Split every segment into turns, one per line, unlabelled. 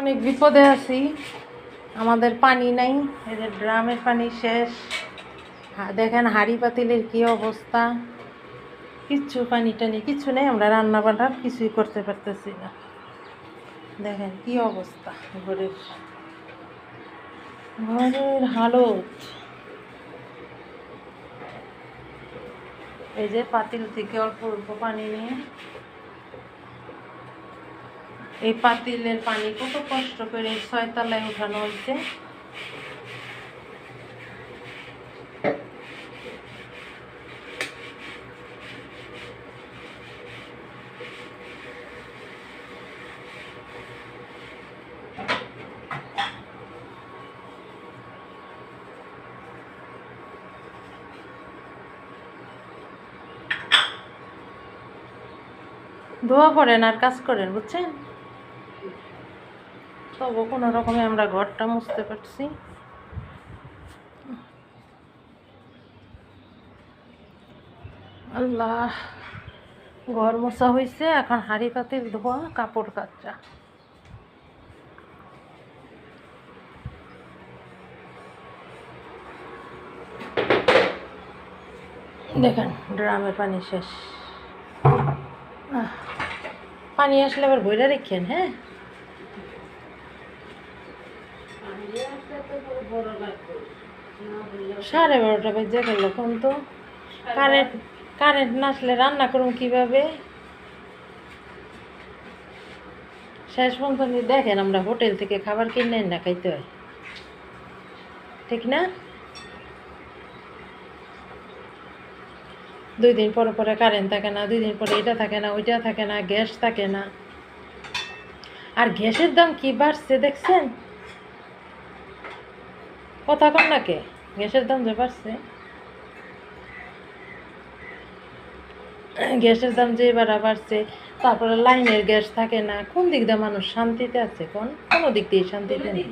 অনেক বিপদে আছি। আমাদের পানি নাই। এদের ড্রামের পানি শেষ। দেখেন হাড়ি পাতিলের কি অবস্থা। কিচ্ছু পানি টানি, কিচ্ছু নেই। আমরা রান্না বান্না কিছুই করতে পারতেছি না। দেখেন কি অবস্থা ঘরের। ঘরের হালত। এই যে পাতিল থেকে অল্প অল্প পানি নিয়ে এই পাতিলের পানি কত কষ্ট করে ছয়তলায় উঠানো হয়েছে। ধোয়া পড়েন আর কাজ করেন, বুঝছেন? তবু কোনো রকমে আমরা ঘরটা মুছতে পারছি। আল্লাহ, ঘর মোছা হয়েছে এখন হাঁড়ি পাতিল, ধোয়া, কাপড় কাচা। দেখেন, ড্রামের পানি শেষ। পানি আসলে আবার বইরা রেখেন হ্যাঁ? সাড়ে বারোটা বেজে গেল কোন তো। কারেন্ট কারেন্ট না আসলে রান্না করুন কীভাবে? শেষ পর্যন্ত দেখেন আমরা হোটেল থেকে খাবার কিনে না খাইতে হয়। ঠিক না? দুই দিন পরে পরে কারেন্ট থাকে না দুই দিন পরে এটা থাকে না ওইটা থাকে না গ্যাস থাকে না। আর গ্যাসের দাম কি বাড়ছে দেখছেন? কথা কন না কে? গ্যাসের দাম যে বাড়ছে। গ্যাসের দাম যে বাড়া বাড়ছে তারপরে লাইনের গ্যাস থাকে না কোন দিক দিয়ে মানুষ শান্তিতে আছে কোন? কোনো দিক দিয়ে শান্তিতে নেই।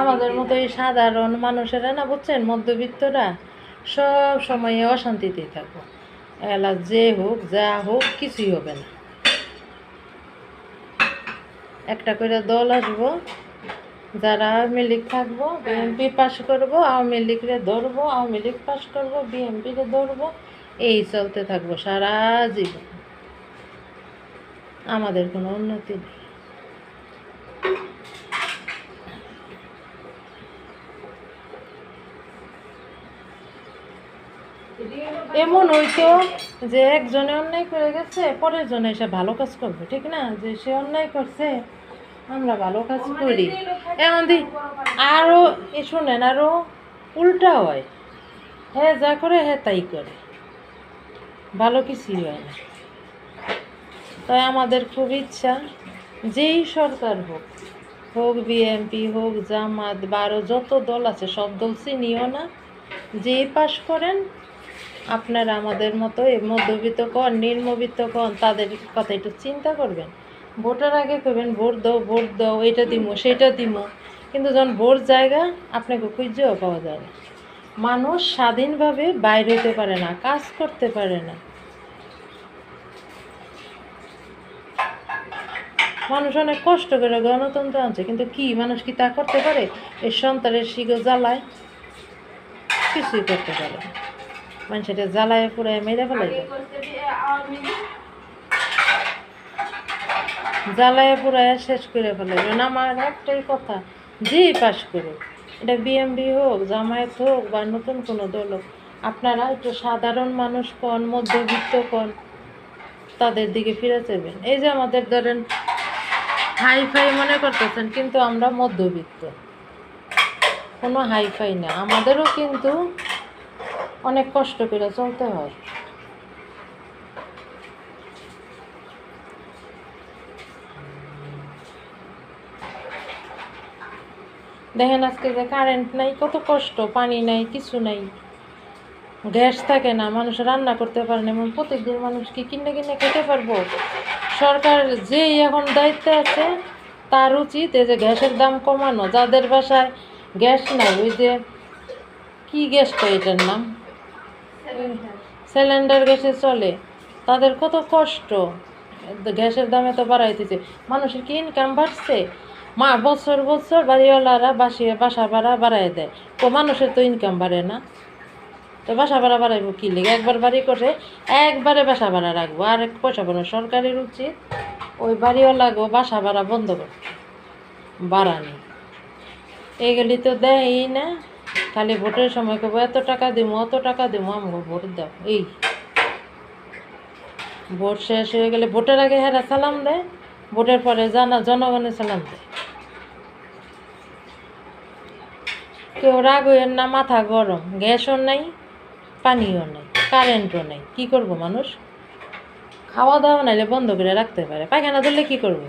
আমাদের মতো এই সাধারণ মানুষেরা না বুঝছেন? মধ্যবিত্তরা সব সময় অশান্তিতে থাকব এলা যে হোক যা হোক কিছুই হবে না। একটা করে দল আসব, যারা আওয়ামী লীগ থাকব, বিএনপি পাস করব, আওয়ামী লীগরে ধরবো, আওয়ামী লীগ পাস করব, বিএনপিরে ধরবো, এই চলতে থাকব সারা জীবন। আমাদের কোনো উন্নতি নেই। এমন হইতো যে একজনে অন্যায় করে গেছে, পরের জনে এসে ভালো কাজ করবে, ঠিক না? যে সে অন্যায় করছে আমরা ভালো কাজ করি। এমন দি আরও এ শোনেন আরও উল্টা হয়। হ্যাঁ যা করে হ্যাঁ তাই করে। ভালো কিছুই হয় না। তাই আমাদের খুব ইচ্ছা, যেই সরকার হোক হোক বিএমপি হোক জামাত, বারো, যত দল আছে, সব দল চিনিও না, যেই পাশ করেন, আপনারা আমাদের মতো মধ্যবিত্ত কন, নিম্নবিত্ত কন, তাদের কথা একটু চিন্তা করবেন। ভোটের আগে করবেন ভোট দাও ভোট দাও এটা দিমো সেটা দিমো। কিন্তু যখন ভোট জায়গা, আপনাকে খুঁজেও পাওয়া যায় না। মানুষ স্বাধীনভাবে বাইরে হতে পারে না, কাজ করতে পারে না। মানুষ অনেক কষ্ট করে গণতন্ত্র আনছে, কিন্তু কি, মানুষ কি তা করতে পারে? এই সন্তানের শিগ জ্বালায় কিছুই করতে পারে না। মানুষের জ্বালায় পুরায় মেরে ফেলাইবে। জ্বালায় পুরায় শেষ করে না আমার একটাই কথা যেই পাশ করে। এটা বিএমবি হোক, জামায়াত হোক বা নতুন কোনো দল হোক, আপনারা একটু সাধারণ মানুষ কন, মধ্যবিত্ত কন, তাদের দিকে ফিরে যাবেন। এই যে আমাদের ধরেন হাই ফাই মনে করতেছেন, কিন্তু আমরা মধ্যবিত্ত। কোনো হাই ফাই না। আমাদেরও কিন্তু অনেক কষ্ট করে চলতে হয়। দেখেন আজকে যে কারেন্ট নাই, কত কষ্ট, পানি নাই, কিছু নাই। গ্যাস থাকে না, মানুষ রান্না করতে পারে না এবং প্রত্যেকদিন মানুষ কি কিনে কিনে খেতে পারব। সরকার যেই এখন দায়িত্বে আছে, তার উচিত এই যে গ্যাসের দাম কমানো। যাদের বাসায় গ্যাস নাই, ওই যে কি গ্যাসটা এটার নাম? সিলিন্ডার গ্যাসে চলে। তাদের কত কষ্ট। গ্যাসের দামে তো বাড়াইতেছে। মানুষের কি ইনকাম বাড়ছে? মা বছর বছর বাড়িওয়ালারা বাসিয়ে বাসা ভাড়া বাড়াই দেয়। তো মানুষের তো ইনকাম বাড়ে না। তো বাসা ভাড়া বাড়াইবো কী লেগে? একবার বাড়ি করে একবারে বাসা ভাড়া রাখব। আর এক পয়সা বাড়ানো সরকারের উচিত? ওই বাড়িওয়ালাগো বাসা ভাড়া বন্ধ করতে বাড়ানি। এগুলি তো দেয়ই না। খালি ভোটের সময় কেবো এত টাকা দিব অত টাকা দিব আমাকে ভোট দাও। এই। ভোট শেষ হয়ে গেলে ভোটের আগে হেরা সালাম দেয়। ভোটের পরে জানা জনগণের সালাম দেয়। কেউ রাগ হইয়ের না, মাথা গরম। গ্যাসও নাই, পানিও নাই, কারেন্টও নাই। কি করব মানুষ? খাওয়া দাওয়া নাইলে বন্ধ করে রাখতে পারে। পায়খানা ধরলে কি করব?